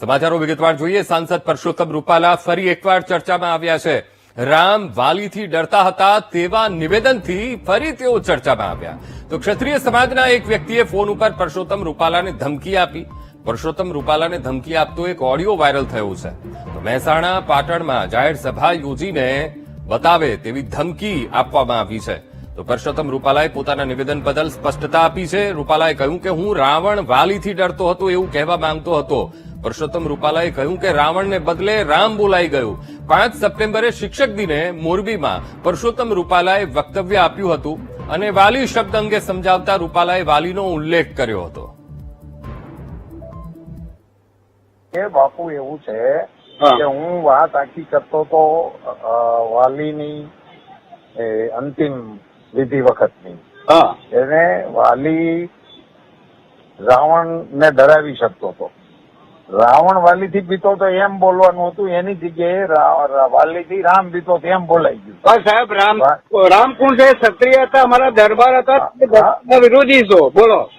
સમાચારો વિગતવાર જોઈએ. સાંસદ પરસોત્તમ રૂપાલા ફરી એકવાર ચર્ચામાં આવ્યા છે. રામ વાલીથી ડરતા હતા તેવા નિવેદનથી ફરી તેઓ ચર્ચામાં આવ્યા. તો ક્ષત્રિય સમાજના એક વ્યક્તિએ ફોન ઉપર પરસોત્તમ રૂપાલાને ધમકી આપી. પરસોત્તમ રૂપાલાને ધમકી આપતો એક ઓડિયો વાયરલ થયો છે. તો મહેસાણા પાટણમાં જાહેર સભા યોજીને બતાવે તેવી ધમકી આપવામાં આવી છે. તો પરસોત્તમ રૂપાલાએ પોતાના નિવેદન બદલ સ્પષ્ટતા આપી છે. રૂપાલાએ કહ્યું કે હું રાવણ વાલીથી ડરતો હતો એવું કહેવા માંગતો હતો. પરસોત્તમ રૂપાલાએ કહ્યું કે રાવણને બદલે રામ બોલાઈ ગયું. પાંચ સપ્ટેમ્બરે શિક્ષક દિને મોરબીમાં પરસોત્તમ રૂપાલાએ વક્તવ્ય આપ્યું હતું અને વાલી શબ્દ અંગે સમજાવતા રૂપાલાએ વાલીનો ઉલ્લેખ કર્યો હતો. એ બાપુ એવું છે કે હું વાત આખી કરતો તો વાલીની અંતિમ વિધિ વખતની. હા. એને વાલી રાવણ ને ડરાવી શકતો હતો. રાવણ વાલીથી બીતો તો એમ બોલવાનું હતું એની જગ્યાએ વાલી થી રામ બીતો એમ બોલાઈ ગયું. પણ સાહેબ રામ રામ છે? ક્ષત્રિય હતા અમારા દરબાર હતા વિરોધી છો. બોલો.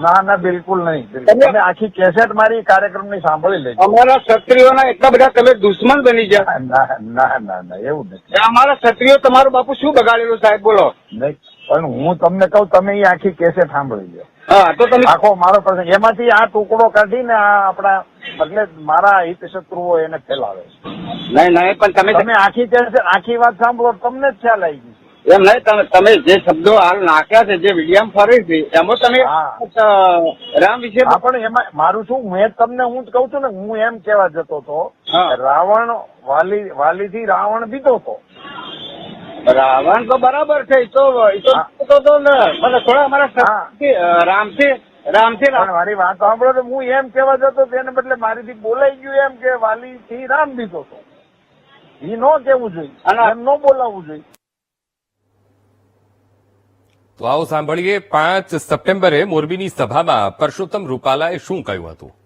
ના ના બિલકુલ નહીં. તમે- આખી કેસેટ મારી કાર્યક્રમની સાંભળી લેજો. અમારા ક્ષત્રિયોના એટલા બધા તમે દુશ્મન બની ગયા. ના ના ના ના એવું નથી. અમારા ક્ષત્રિયો તમારું બાપુ શું બગાડેલું સાહેબ બોલો. નહીં. પણ હું તમને કહું તમે એ આખી કેસેટ સાંભળી લો હા તો તમે આખો મારો પ્રસંગ એમાંથી આ ટુકડો કાઢીને આ આપણા એટલે મારા હિત શત્રુઓ એને ફેલાવે છે. નહીં નહીં પણ તમે તમે આખી કેસેટ આખી વાત સાંભળો તમને જ ખ્યાલ આવી ગઈ એમ નહીં તમે તમે જે શબ્દો હાલ નાખ્યા છે જે વિડીયામ ફરે છે એમાં તમે રામ વિશે પણ એમાં મારું શું મેં તમને હું જ કઉ છું ને હું એમ કેવા જતો હતો રાવણ વાલી વાલીથી રાવણ બીતો હતો. રાવણ તો બરાબર છે એ તો એ તો તો તો ને, મને થોડા અમારા રામથી રામથી મારી વાત સાંભળો તો હું એમ કેવા જતો હતો એને બદલે મારીથી બોલાઈ ગયું એમ કે વાલીથી રામ દીધો હતો. એ નો કેવું જોઈએ અને- એમ નો બોલાવવું જોઈએ. તો આવો સાંભળીએ પાંચ સપ્ટેમ્બરે મોરબીની સભામાં પરસોત્તમ રૂપાલાએ શું કહ્યું હતું?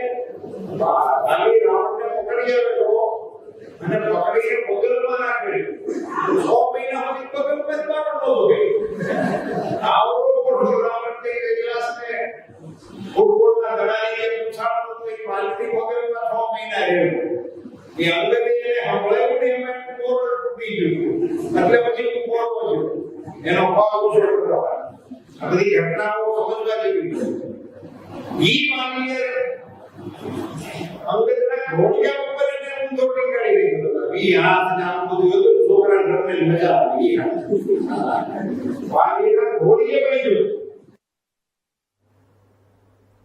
ફૂટબોલના દડાઈને પૂછાડતો તો એ વાલથી પગલમાં છ મહિના રહ્યો. એ અંગતે એને સંભળાયું ને એમાં કોરડ તૂટી ગયું. એટલે પછી બોલતો થયો. એનો ભાવ ઓછો કરવા આ બધી ઘટનાઓ સમજવા જેવી છે. ઈ માનવીય અંગ્રેજના ઘોડિયા ઉપર એને ઊંધો ટીંગાડી દીધો. ઈ હાથ આમ બધું હતું. છોકરા રમવાની મજા આવી. વાલીના ઘોડીએ કહ્યું